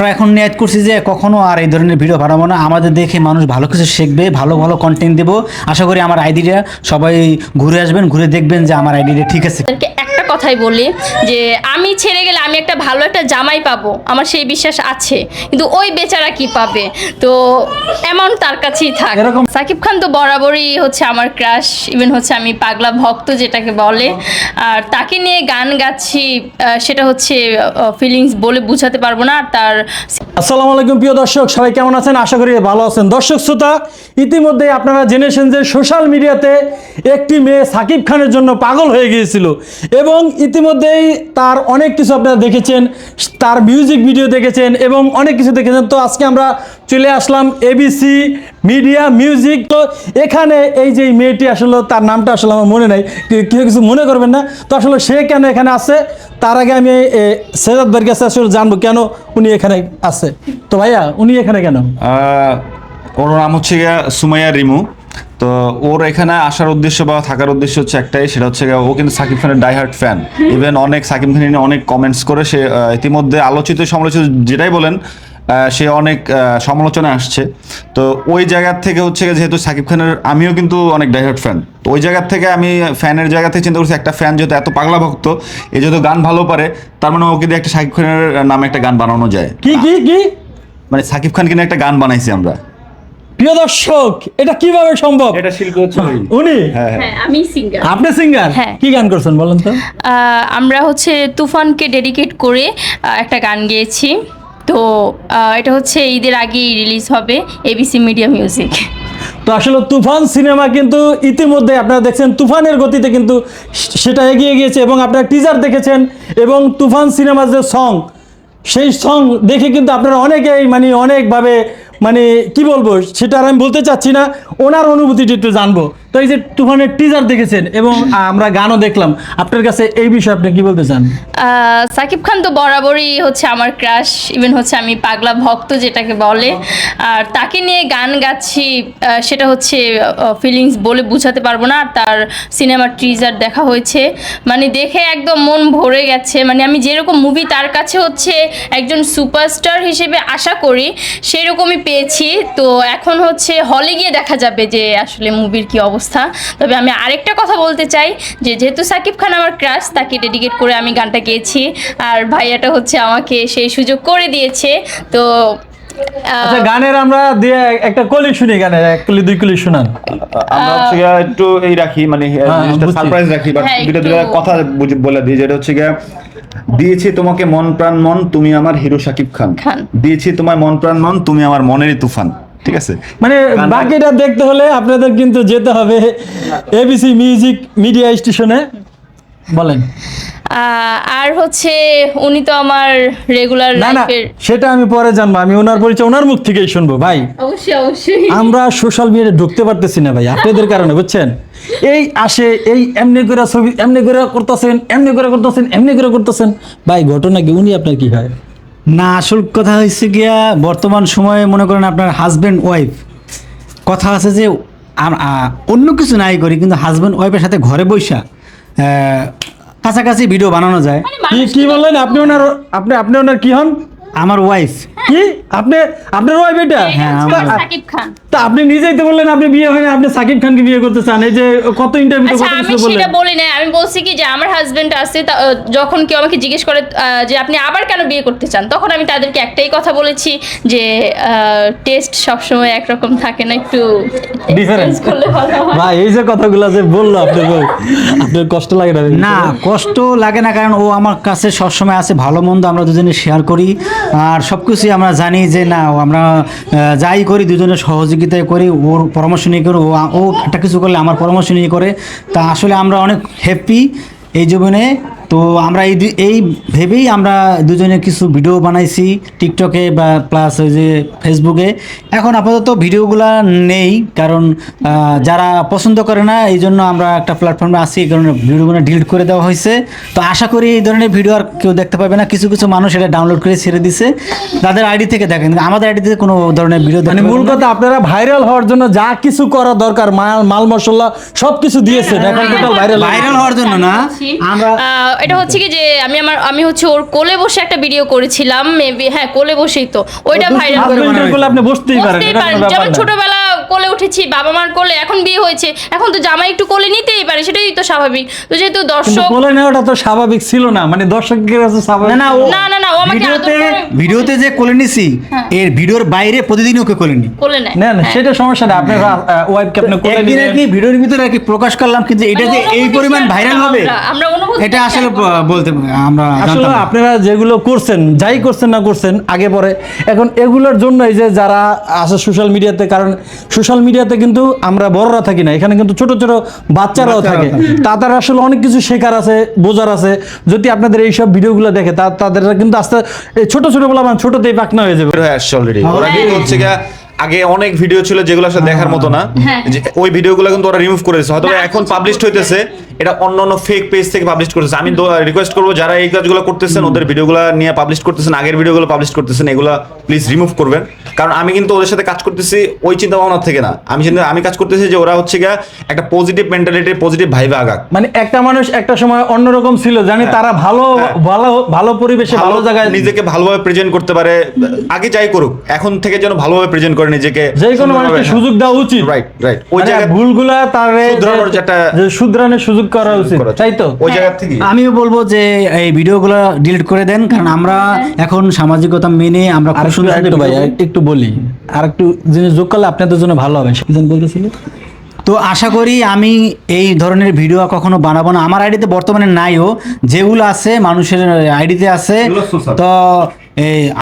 আমরা এখন নিয়াত করছি যে কখনো আর এই ধরনের ভিডিও বানাবো না। আমাদের দেখে মানুষ ভালো কিছু শিখবে, ভালো ভালো কন্টেন্ট দেবো। আশা করি আমার আইডিটা সবাই ঘুরে আসবেন, ঘুরে দেখবেন যে আমার আইডিটা ঠিক আছে। কথাই বলি যে আমি ছেড়ে গেলে আমি একটা ভালো একটা জামাই পাবো আমার সেই বিশ্বাস আছে। কিন্তু ওই বেচারা কি পাবে? তো অ্যামাউন্ট তার কাছেই থাক। সাকিব খান তো বরাবরই হচ্ছে আমার ক্রাশ ইভেন হচ্ছে আমি পাগলা ভক্ত যেটাকে বলে। আর তাকে নিয়ে গান গাচ্ছি সেটা হচ্ছে ফিলিংস বলে বোঝাতে পারব না। আর তার আসসালামু আলাইকুম প্রিয় দর্শক সবাই কেমন আছেন? আশা করি ভালো আছেন। দর্শক শ্রোতা ইতিমধ্যে আপনারা জেনেছেন যে সোশ্যাল মিডিয়াতে একটি মেয়ে সাকিব খানের জন্য পাগল হয়ে গিয়েছিল। এবং ইতিমধ্যেই তার অনেক কিছু আপনারা দেখেছেন, তার মিউজিক ভিডিও দেখেছেন এবং অনেক কিছু দেখেছেন। তো আজকে আমরা চলে আসলাম এবিসি মিডিয়া মিউজিক তো এখানে এই যে মেয়েটি আসলে, তার নামটা আসলে আমার মনে নাই কেউ কিছু মনে করবেন না। তো আসলে সে কেন এখানে আছে? তার আগে আমি সেজাদ ভাইয়ের কাছে আসলে জানব কেন উনি এখানে আছে। তো ভাইয়া, উনি এখানে কেন? ওর নাম হচ্ছে সুমাইয়া রিমু। তো ওর এখানে আসার উদ্দেশ্য বা থাকার উদ্দেশ্য হচ্ছে একটাই সেটা হচ্ছে ও কিন্তু সাকিব খানের ডাইহার্ট ফ্যান ইভেন অনেক সাকিব খান অনেক কমেন্টস করে সে ইতিমধ্যে আলোচিত সমালোচিত যেটাই বলেন সে অনেক আহ, সমালোচনায় আসছে। তো ওই জায়গার থেকে হচ্ছে যেহেতু সাকিব খানের আমিও কিন্তু অনেক ডাইহার্ট ফ্যান তো ওই জায়গার থেকে আমি ফ্যানের জায়গা থেকে চিন্তা করছি একটা ফ্যান যেহেতু এত পাগলা ভক্ত এ যেহেতু গান ভালো পারে তার মানে ওকে দিয়ে একটা সাকিব খানের নামে একটা গান বানানো যায়। কি কি কি? মানে সাকিব খান কিনে একটা গান বানাইছি আমরা। প্রিয় দর্শক এটা কীভাবে সম্ভব? এটা শিল্প হচ্ছে উনি। হ্যাঁ হ্যাঁ। হ্যাঁ আমি সিঙ্গার আপনি সিঙ্গার হ্যাঁ। কি গান করছেন বলেন তো? আমরা হচ্ছে তুফানকে ডেডিকেট করে একটা গান গেয়েছি। তো এটা হচ্ছে ঈদের আগেই রিলিজ হবে এবিসি মিডিয়া মিউজিক তো আসলে তুফান সিনেমা কিন্তু ইতিমধ্যে আপনারা দেখছেন তুফানের গতিতে কিন্তু সেটা এগিয়ে গিয়েছে এবং আপনারা টিজার দেখেছেন এবং তুফান সিনেমার যে সং সেই সং দেখে কিন্তু আপনারা অনেকেই মানে অনেকভাবে মানে কি বলব সেটা আর আমি বলতে চাচ্ছি না ওনার অনুভূতিটি একটু জানব। তো এই যে তুফানের টিজার দেখেছেন এবং আমরা গানও দেখলাম, আপনার কাছে এই বিষয়ে আপনি কি বলতে চান? সাকিব খান তো বরাবরই হচ্ছে আমার ক্রাশ ইভেন হচ্ছে আমি পাগলা ভক্ত যেটাকে বলে। আর তাকে নিয়ে গান গাচ্ছি সেটা হচ্ছে ফিলিংস বলে বোঝাতে পারব না, আর তার সিনেমার ট্রিজার দেখা হয়েছে। মানে দেখে একদম মন ভরে গেছে। মানে আমি যেরকম মুভি তার কাছে হচ্ছে একজন সুপারস্টার হিসেবে আশা করি, সেরকমই পেয়েছি। তো এখন হচ্ছে হলে গিয়ে দেখা যাবে যে আসলে মুভির কি অবস্থা। তবে আমি আরেকটা কথা বলতে চাই যে যেহেতু সাকিব খান আমার ক্রাশ তাকে ডেডিকেট করে আমি গানটা গেয়েছি। আর ভাইয়াটা হচ্ছে আমাকে সেই সুযোগ করে দিয়েছে। তো আচ্ছা গানের আমরা দিয়ে একটা কলি শুনি গানের এক কলি দুই কলি শোনান। আমরা হচ্ছে একটু এই রাখি মানে হ্যাঁ, সারপ্রাইজ রাখি বা হ্যাঁ, দুটো দুটো কথা বলে দিই যেটা হচ্ছে গিয়া দিয়েছি তোমাকে মন প্রাণ মন তুমি আমার হিরো সাকিব খান। খান। দিয়েছি তোমায় মন প্রাণ মন তুমি আমার মনেরই তুফান। ঠিক আছে? মানে বাকিটা দেখতে হলে আপনাদের কিন্তু যেতে হবে এবিসি মিউজিক মিডিয়া স্টেশনে বলেন। আর হচ্ছে উনি তো আমার রেগুলার না না লাইফের সেটা আমি পরে জানব। আমি ওনার পরিচয় ওনার মুখ থেকেই শুনব ভাই। অবশ্যই অবশ্যই। আমরা সোশ্যাল মিডিয়ায় ঢুকতে পারতেছি না ভাই আপনাদের কারণে বুঝছেন? এই আসে এই এমনি করে ছবি এমনি করে করতেছেন এমনি করে করতেছেন এমনি করে করতেছেন। ভাই ঘটনা কি? উনি আপনার কি হয়? না আসল কথা হয়েছে গিয়া বর্তমান সময়ে মনে করেন আপনার হাজব্যান্ড ওয়াইফ কথা আছে যে অন্য কিছু নাই করি কিন্তু হাজব্যান্ড ওয়াইফের সাথে ঘরে বৈশা কাছাকাছি ভিডিও বানানো যায়। কি কি বললেন? আপনি ওনার আপনি আপনি ওনার কি হন? আমার ওয়াইফ কি? আপনি আপনার ওয়াইফ এটা? হ্যাঁ, সাকিব খান। তা আপনি নিজেই তো বললেন আপনি বিয়ে হয়নি আপনি সাকিব খানকে বিয়ে করতে চান। এই যে কত ইন্টারভিউ আচ্ছা কত কিছু বললেন সেটা বলি না আমি বলছি কি যে আমার হাজবেন্ড আছে যখন কেউ আমাকে জিজ্ঞেস করে যে আপনি আবার কেন বিয়ে করতে চান তখন আমি তাদেরকে একটাই কথা বলেছি যে টেস্ট সবসময় একরকম থাকে না একটু change করলে ভালো হয়। এই যে কথাগুলো যে বলল আপনি বল আপনার কষ্ট লাগে না না কষ্ট লাগে না কারণ ও আমার কাছে সবসময় আছে ভালো মন্দ আমরা দুজনে শেয়ার করি। আর সব কিছুই আমরা জানি যে না, আমরা যাই করি, দুজনে সহযোগিতায় করি ওর পরামর্শ নিয়ে করি, ও ও একটা কিছু করলে, আমার পরামর্শ নিয়ে করে, তা আসলে আমরা অনেক হ্যাপি এই জীবনে। তো আমরা এই এই ভেবেই আমরা দুজনে কিছু ভিডিও বানাইছি টিকটকে বা প্লাস ওই যে ফেসবুকে এখন আপাতত ভিডিওগুলো নেই কারণ যারা পছন্দ করে না এই জন্য আমরা একটা প্ল্যাটফর্মে আসি এই কারণে ভিডিওগুলো ডিলিট করে দেওয়া হয়েছে। তো আশা করি এই ধরনের ভিডিও আর কেউ দেখতে পাবে না। কিছু কিছু মানুষ এটা ডাউনলোড করে ছেড়ে দিছে। তাদের আইডি থেকে দেখেন কিন্তু আমাদের আইডি থেকে কোনো ধরনের ভিডিও মানে মূল কথা আপনারা ভাইরাল হওয়ার জন্য যা কিছু করা দরকার মাল মাল মশলা সব কিছু দিয়েছেন এখন ভাইরাল ভাইরাল হওয়ার জন্য না আমরা আহ, এটা হচ্ছে কি যে আমি আমার আমি হচ্ছে ওর কোলে বসে একটা ভিডিও করেছিলাম মেবি হ্যাঁ কোলে বসেই তো। ওইটা ভাইরাল কোলে আপনি বসতেই পারেন যেমন ছোটবেলা কোলে উঠেছি বাবা মার কোলে এখন বিয়ে হয়েছে। এখন তো জামাই একটু কোলে নিতেই পারে সেটাই তো স্বাভাবিক। তো যেহেতু দর্শক কোলে নেওয়াটা তো স্বাভাবিক ছিল না। মানে দর্শকের কাছে স্বাভাবিক না না না, না, ও আমাকে আদর ভিডিওতে করে। ভিডিওতে যে কোলে নিছি হ্যাঁ। এর ভিডিওর বাইরে প্রতিদিন ওকে কোলে নি কোলে নেয়। না না সেটা সমস্যা না। আপনার ওয়াইফকে আপনি কোলে একদিন আর কি ভিডিওর ভিতরে আর কি প্রকাশ করলাম কিন্তু এটা যে এই পরিমাণ ভাইরাল হবে আমরা, আমরা অনুভূতি এটা আসলে। বলতে আমরা আসলে আপনারা যেগুলো করছেন যাই করছেন না করছেন আগে পরে। এখন এগুলোর জন্য এই যে যারা আছে সোশ্যাল মিডিয়াতে কারণ সোশ্যাল মিডিয়াতে কিন্তু আমরা বড়রা থাকি না এখানে কিন্তু ছোট ছোট বাচ্চারাও থাকে। তাদের আসলে অনেক কিছু শেখার আছে বোঝার আছে। যদি আপনাদের এইসব ভিডিওগুলো দেখে তা তাদের কিন্তু আস্তে এই ছোট ছোট বলা মানে ছোটতেই পাকনা হয়ে যাবে। হয়ে আসছে অলরেডি ওরা কিন্তু হচ্ছে গিয়া আগে অনেক ভিডিও ছিল যেগুলো আসলে দেখার মতো না। হ্যাঁ। যে ওই ভিডিওগুলো কিন্তু ওরা রিমুভ করে দিয়েছে। হয়তো এখন কিছু পাবলিশড হইতেছে এটা অন্য অন্য ফেক পেজ থেকে পাবলিশ করতেছে। আমি রিকোয়েস্ট করব যারা এই কাজগুলো করতেছেন ওদের ভিডিওগুলো নিয়ে পাবলিশ করতেছেন আগের ভিডিওগুলো পাবলিশ করতেছেন এগুলো প্লিজ রিমুভ করবেন। কারণ আমি কিন্তু ওদের সাথে কাজ করতেছি ওই চিন্তা ভাবনা থেকে না। আমি চিন্তা আমি কাজ করতেছি যে ওরা হচ্ছে গিয়া একটা পজিটিভ মেন্টালিটি পজিটিভ ভাইবে আগাক। মানে একটা মানুষ একটা সময় অন্যরকম ছিল জানি তারা ভালো হ্যাঁ। ভালো ভালো পরিবেশে ভালো জায়গায় নিজেকে ভালোভাবে প্রেজেন্ট করতে পারে। আগে যাই করুক এখন থেকে যেন ভালোভাবে প্রেজেন্ট করে নিজেকে যে কোনো মানুষকে সুযোগ দেওয়া উচিত। রাইট রাইট ওই মানে জায়গা ভুলগুলা তার শুধরানোর যে যে শুধরানোর সুযোগ করা উচিত। তাই তো? ওই জায়গা থেকে? আমিও বলব যে এই ভিডিওগুলো ডিলিট করে দেন কারণ আমরা এখন সামাজিকতা মেনে আমরা আর খুব সুন্দর একটু ভাই একটু বলি। আর একটু জিনিস যোগ করলে আপনাদের জন্য ভালো হবে। বলতেছিল? তো আশা করি আমি এই ধরনের ভিডিও কখনো বানাবো না। আমার আইডিতে বর্তমানে নাইও। যেগুলো আছে মানুষের আইডিতে আছে। তো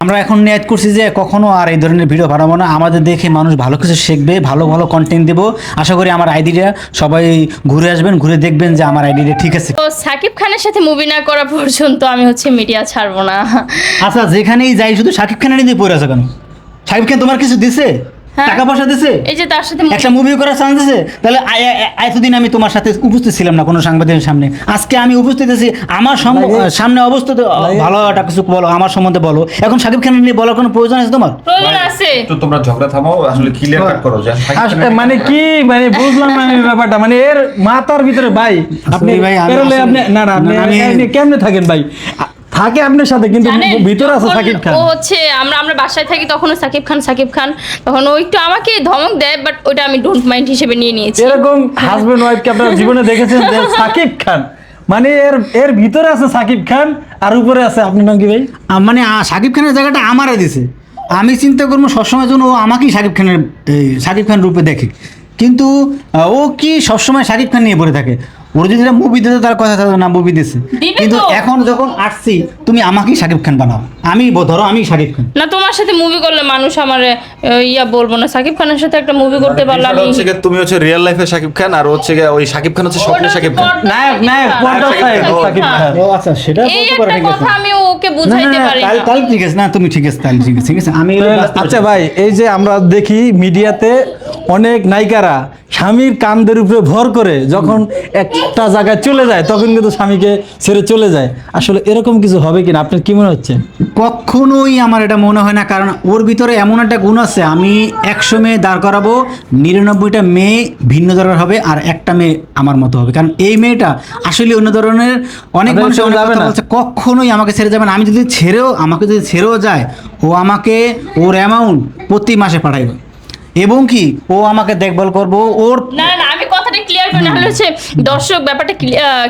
আমরা এখন নিয়ত করছি যে কখনো আর এই ধরনের ভিডিও বানাবো না। আমাদের দেখে মানুষ ভালো কিছু শিখবে ভালো ভালো কন্টেন্ট দেবো। আশা করি আমার আইডিটা সবাই ঘুরে আসবেন ঘুরে দেখবেন যে আমার আইডিটা ঠিক আছে। তো সাকিব খানের সাথে মুভি না করা পর্যন্ত আমি হচ্ছে মিডিয়া ছাড়বো না। আচ্ছা যেখানেই যাই শুধু সাকিব খানের নিয়ে পড়ে আসা কেন? সাকিব খান তোমার কিছু দিছে। টাকা পয়সা দিছে? এই যে তার সাথে একটা মুভি করার চান্স আছে তাহলে এতদিন আমি তোমার সাথে উপস্থিত ছিলাম না কোনো সাংবাদিকের সামনে। আজকে আমি উপস্থিত আছি আমার সামনে অবস্থিত ভালো একটা কিছু বলো আমার সম্বন্ধে বলো। এখন শাকিব খানের নিয়ে বলার কোনো প্রয়োজন আছে তোমার? প্রয়োজন আছে। তো তোমরা ঝগড়া থামাও আসলে ক্লিয়ার কাট করো মানে কি? মানে বুঝলাম না আমি ব্যাপারটা। মানে এর মাথার ভিতরে ভাই আপনি ভাই, আপনি না না আপনি কেমনে থাকেন ভাই? থাকে আপনার সাথে কিন্তু ভিতরে আছে সাকিব খান। ও হচ্ছে আমরা আমরা বাসায় থাকি তখন সাকিব খান সাকিব খান। তখন ও একটু আমাকে ধমক দেয় বাট ওটা আমি ডোন্ট মাইন্ড হিসেবে নিয়ে নিয়েছি। এরকম হাজবেন্ড ওয়াইফকে আপনার জীবনে দেখেছেন যে সাকিব খান? মানে এর এর ভিতরে আছে সাকিব খান আর উপরে আছে আপনি নাকি ভাই? মানে আ, শাকিব খানের জায়গাটা আমারে দিছে। আমি চিন্তা করব সবসময় যেন ও আমাকেই শাকিব খানের এই, শাকিব খান রূপে দেখে। কিন্তু ও কি সবসময় শাকিব খান নিয়ে পড়ে থাকে? ওর যদি মুভি দিতে তার কথা থাকতো না মুভি দিছে। কিন্তু এখন যখন আসছি তুমি আমাকেই শাকিব খান বানাও। আমি ধরো আমি শাকিব খান। না তোমার সাথে মুভি করলে মানুষ আমার ইয়া বলব না। সাকিব খানের সাথে একটা মুভি করতে পারলাম বিষয়টা হচ্ছে তুমি হচ্ছে রিয়েল লাইফে শাকিব খান আর হচ্ছে ওই শাকিব খান হচ্ছে স্বপ্নের শাকিব খান। নায়ক নায়ক পর্দা সাহেব সাকিব খান। ও আচ্ছা সেটা বলতে পারো ঠিক আছে আমি ওকে বুঝাইতে পারি তাহলে- না। তাহলে ঠিক আছে। না তুমি ঠিক আছে তাহলে ঠিক আছে। ঠিক আছে আমি আচ্ছা ভাই এই যে আমরা দেখি মিডিয়াতে অনেক নায়িকারা স্বামীর কান্দের উপরে ভর করে যখন একটা জায়গায় চলে যায় তখন কিন্তু স্বামীকে ছেড়ে চলে যায়। আসলে এরকম কিছু হবে কিনা? আপনার কি মনে হচ্ছে? কখনোই আমার এটা মনে হয় না কারণ ওর ভিতরে এমন একটা গুণ আছে আমি একশো মেয়ে দাঁড় করাবো নিরানব্বইটা মেয়ে ভিন্ন ধরনের হবে আর একটা মেয়ে আমার মতো হবে। কারণ এই মেয়েটা আসলে অন্য ধরনের অনেক মানুষ ছেড়ে যাবে না। বলছে কখনোই আমাকে ছেড়ে যাবে না। আমি যদি ছেড়েও আমাকে যদি ছেড়েও যায় ও আমাকে ওর অ্যামাউন্ট প্রতি মাসে পাঠাইবে। এবং কি ও আমাকে দেখভাল করব? ওর না করি না হলে হচ্ছে দর্শক ব্যাপারটা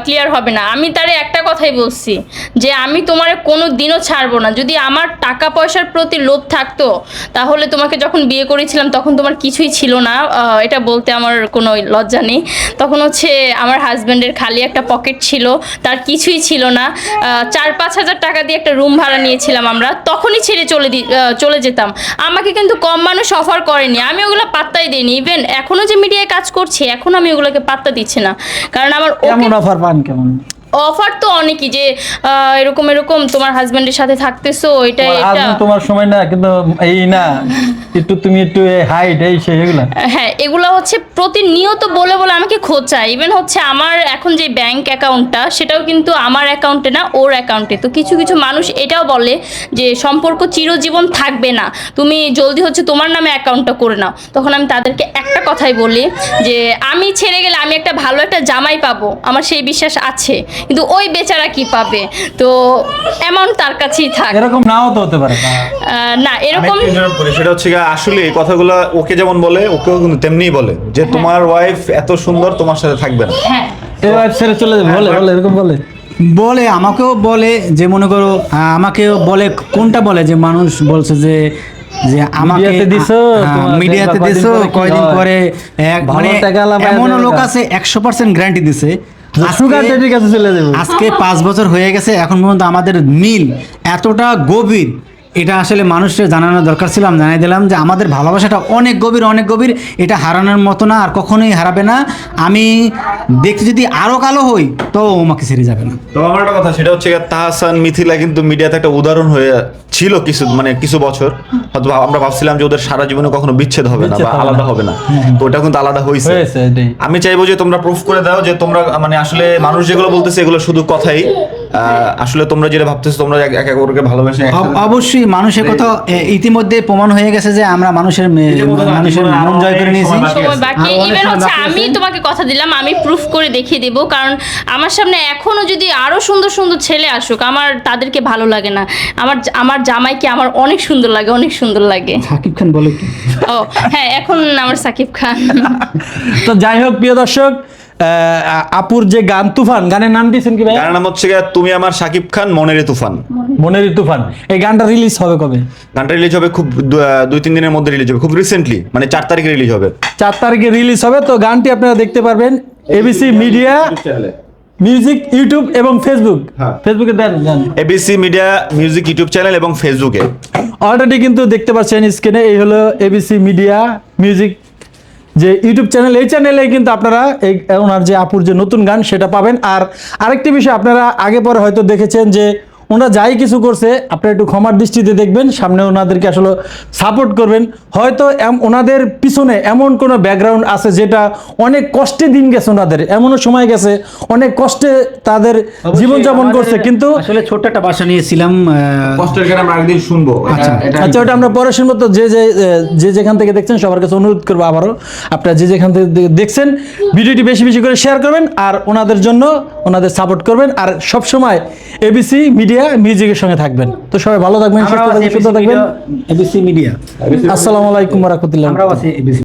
ক্লিয়ার হবে না। আমি তারে একটা কথাই বলছি যে আমি তোমার কোনো দিনও ছাড়বো না। যদি আমার টাকা পয়সার প্রতি লোভ থাকতো তাহলে তোমাকে যখন বিয়ে করেছিলাম তখন তোমার কিছুই ছিল না। এটা বলতে আমার কোনো লজ্জা নেই। তখন হচ্ছে আমার হাজব্যান্ডের খালি একটা পকেট ছিল তার কিছুই ছিল না। চার পাঁচ হাজার টাকা দিয়ে একটা রুম ভাড়া নিয়েছিলাম আমরা। তখনই ছেড়ে চলে দি- চলে যেতাম। আমাকে কিন্তু কম মানুষ অফার করেনি। আমি ওগুলো পাত্তাই দিইনি। ইভেন এখনও যে মিডিয়ায় কাজ করছি এখন আমি ওগুলোকে পাত্তা দিচ্ছে না। কারণ আমার কেমন অফার পান কেমন? অফার তো অনেকই যে এরকম এরকম তোমার হাজবেন্ডের সাথে থাকতেছো এটা এটা তোমার সময় না কিন্তু এই না একটু তুমি একটু হাইট এই সেই এগুলা। হ্যাঁ এগুলো হচ্ছে প্রতিনিয়ত বলে বলে আমাকে খোঁচায় ইভেন হচ্ছে আমার এখন যে ব্যাংক অ্যাকাউন্টটা সেটাও কিন্তু আমার অ্যাকাউন্টে না ওর অ্যাকাউন্টে তো কিছু কিছু মানুষ এটাও বলে যে সম্পর্ক চিরজীবন থাকবে না। তুমি জলদি হচ্ছে তোমার নামে অ্যাকাউন্টটা করে নাও। তখন আমি তাদেরকে একটা কথাই বলি যে আমি ছেড়ে গেলে আমি একটা ভালো একটা জামাই পাবো। আমার সেই বিশ্বাস আছে। কিন্তু ওই বেচারা কি পাবে? তো অ্যামাউন্ট তার কাছেই থাক। এরকম নাও তো হতে পারে না। এরকম সেটা হচ্ছে আসলে এই কথাগুলো ওকে যেমন বলে ওকেও কিন্তু তেমনিই বলে যে তোমার ওয়াইফ এত সুন্দর তোমার সাথে থাকবে না। হ্যাঁ। এই ওয়াইফ ছেড়ে চলে যাবে বলে বলে এরকম বলে। বলে আমাকেও বলে যে মনে করো আমাকেও বলে কোনটা বলে যে মানুষ বলছে যে যে আমাকে দিছো, মিডিয়াতে দিছো পরে কয়দিন পরে এক ভালো মানে এমনও লোক আছে একশো পার্সেন্ট গ্যারান্টি দিছে আজকে- পাঁচ বছর হয়ে গেছে এখন পর্যন্ত আমাদের মিল এতটা গভীর এটা আসলে মানুষের জানানোর দরকার ছিল। আমি জানাই দিলাম যে আমাদের ভালোবাসাটা অনেক গভীর অনেক গভীর। এটা হারানোর মতো না আর কখনোই হারাবে না। আমি দেখতে যদি আরও কালো হই তো ও আমাকে ছেড়ে যাবে না। তো আমার একটা কথা সেটা হচ্ছে তাহসান মিথিলা কিন্তু মিডিয়াতে একটা উদাহরণ হয়ে ছিল কিছু মানে কিছু বছর। হয়তো আমরা ভাবছিলাম যে ওদের সারা জীবনে কখনো বিচ্ছেদ হবে না বা আলাদা হবে না। তো ওটা কিন্তু আলাদা হয়েছে আমি চাইব যে তোমরা প্রুফ করে দাও যে তোমরা মানে আসলে মানুষ যেগুলো বলতেছে এগুলো শুধু কথাই। আসলে তোমরা যেটা ভাবতেছো তোমরা এক এক করে ভালোবেসে অবশ্যই মানুষের কথা ইতিমধ্যে প্রমাণ হয়ে গেছে যে আমরা মানুষের মানুষের মন জয় করে নিয়েছি। বাকি ইভেন হচ্ছে আমি তোমাকে কথা দিলাম আমি প্রুফ করে দেখিয়ে দেবো কারণ আমার সামনে এখনও যদি আরও সুন্দর সুন্দর ছেলে আসুক আমার তাদেরকে ভালো লাগে না। আমার আমার জামাইকে আমার অনেক সুন্দর লাগে অনেক সুন্দর লাগে। সাকিব খান বলে কি? ও হ্যাঁ এখন আমার সাকিব খান। তো যাই হোক প্রিয় দর্শক আপুর যে গান তুফান গানের নাম দিয়েছেন কি ভাই? গানের নাম হচ্ছে তুমি আমার সাকিব খান মনের তুফান। মনেরই তুফান। এই গানটা রিলিজ হবে কবে? গানটা রিলিজ হবে খুব দুই তিন দিনের মধ্যে রিলিজ হবে খুব রিসেন্টলি মানে চার তারিখে রিলিজ হবে। চার তারিখে রিলিজ হবে। তো গানটি আপনারা দেখতে পারবেন। এবিসি মিডিয়া মিউজিক ইউটিউব এবং ফেসবুক হ্যাঁ। ফেসবুকে দেন গান ABC media music YouTube channel এবং ফেসবুকে অলরেডি কিন্তু দেখতে পাচ্ছেন স্ক্রিনে এই হলো এবিসি মিডিয়া মিউজিক যে ইউটিউব চ্যানেল এই চ্যানেলে কিন্তু আপনারা এই, ওনার যে আপুর যে নতুন গান সেটা পাবেন। আর আরেকটি বিষয় আপনারা আগে পরে হয়তো দেখেছেন যে ওনারা যাই কিছু করছে আপনারা একটু ক্ষমার দৃষ্টিতে দেখবেন সামনে ওনাদেরকে আসলে সাপোর্ট করবেন। হয়তো ওনাদের পিছনে এমন কোনো ব্যাকগ্রাউন্ড আছে যেটা অনেক কষ্টে দিন গেছে ওনাদের। এমনও সময় গেছে অনেক কষ্টে তাদের জীবনযাপন করছে কিন্তু আসলে ছোট্ট একটা বাসা নিয়েছিলাম কষ্টের গান আমরা একদিন শুনব। আচ্ছা। আচ্ছা ওটা আমরা পরে শুনব। তো যে যে যে যেখান থেকে দেখছেন সবার কাছে অনুরোধ করব আবারও। আপনারা যে যেখান থেকে দেখছেন ভিডিওটি বেশি বেশি করে শেয়ার করবেন আর ওনাদের জন্য ওনাদের সাপোর্ট করবেন। আর সব সময় এবিসি মিডিয়া মিউজিকের সঙ্গে থাকবেন। তো সবাই ভালো থাকবেন সুস্থ থাকবেন সুস্থ থাকবেন। ABC media. আসসালামু আলাইকুম রহমতুল্লাহ আমরাও আছি ABC